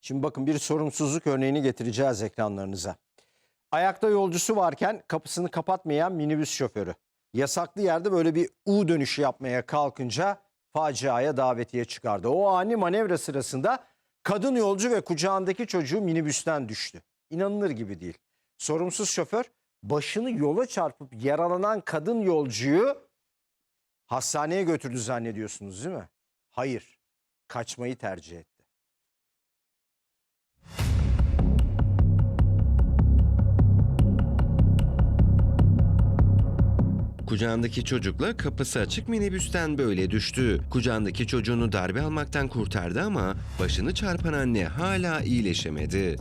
Şimdi bakın bir sorumsuzluk örneğini getireceğiz ekranlarınıza. Ayakta yolcusu varken kapısını kapatmayan minibüs şoförü. Yasaklı yerde böyle bir U dönüşü yapmaya kalkınca faciaya davetiye çıkardı. O ani manevra sırasında kadın yolcu ve kucağındaki çocuğu minibüsten düştü. İnanılır gibi değil. Sorumsuz şoför başını yola çarpıp yaralanan kadın yolcuyu hastaneye götürdü zannediyorsunuz değil mi? Hayır. Kaçmayı tercih etti. Kucağındaki çocukla kapısı açık minibüsten böyle düştü. Kucağındaki çocuğunu darbe almaktan kurtardı ama başını çarpan anne hala iyileşemedi.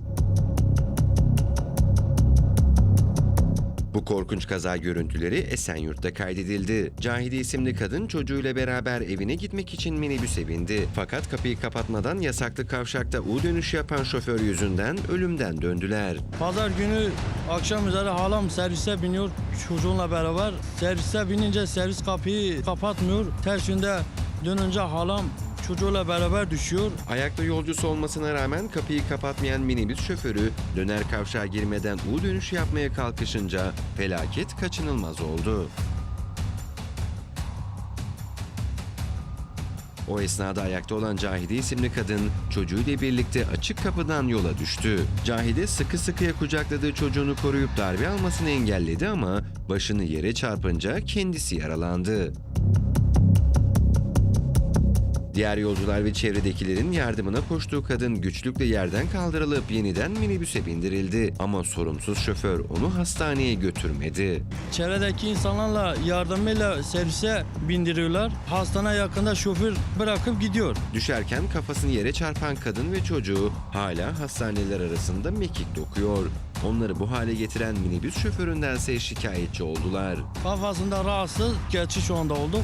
Bu korkunç kaza görüntüleri Esenyurt'ta kaydedildi. Cahide isimli kadın çocuğuyla beraber evine gitmek için minibüse bindi. Fakat kapıyı kapatmadan yasaklı kavşakta U dönüşü yapan şoför yüzünden ölümden döndüler. Pazar günü akşam üzeri halam servise biniyor çocuğunla beraber. Servise binince servis kapıyı kapatmıyor. Ters yönde dönünce halam çocuğuyla beraber düşüyor. Ayakta yolcusu olmasına rağmen kapıyı kapatmayan minibüs şoförü döner kavşağa girmeden U dönüşü yapmaya kalkışınca felaket kaçınılmaz oldu. O esnada ayakta olan Cahide isimli kadın çocuğuyla birlikte açık kapıdan yola düştü. Cahide sıkı sıkıya kucakladığı çocuğunu koruyup darbe almasını engelledi ama başını yere çarpınca kendisi yaralandı. Diğer yolcular ve çevredekilerin yardımına koştuğu kadın güçlükle yerden kaldırılıp yeniden minibüse bindirildi. Ama sorumsuz şoför onu hastaneye götürmedi. Çevredeki insanlarla yardımıyla servise bindiriyorlar. Hastane yakında şoför bırakıp gidiyor. Düşerken kafasını yere çarpan kadın ve çocuğu hala hastaneler arasında mekik dokuyor. Onları bu hale getiren minibüs şoföründense şikayetçi oldular. Kafasında rahatsız geçiş şu anda oldu.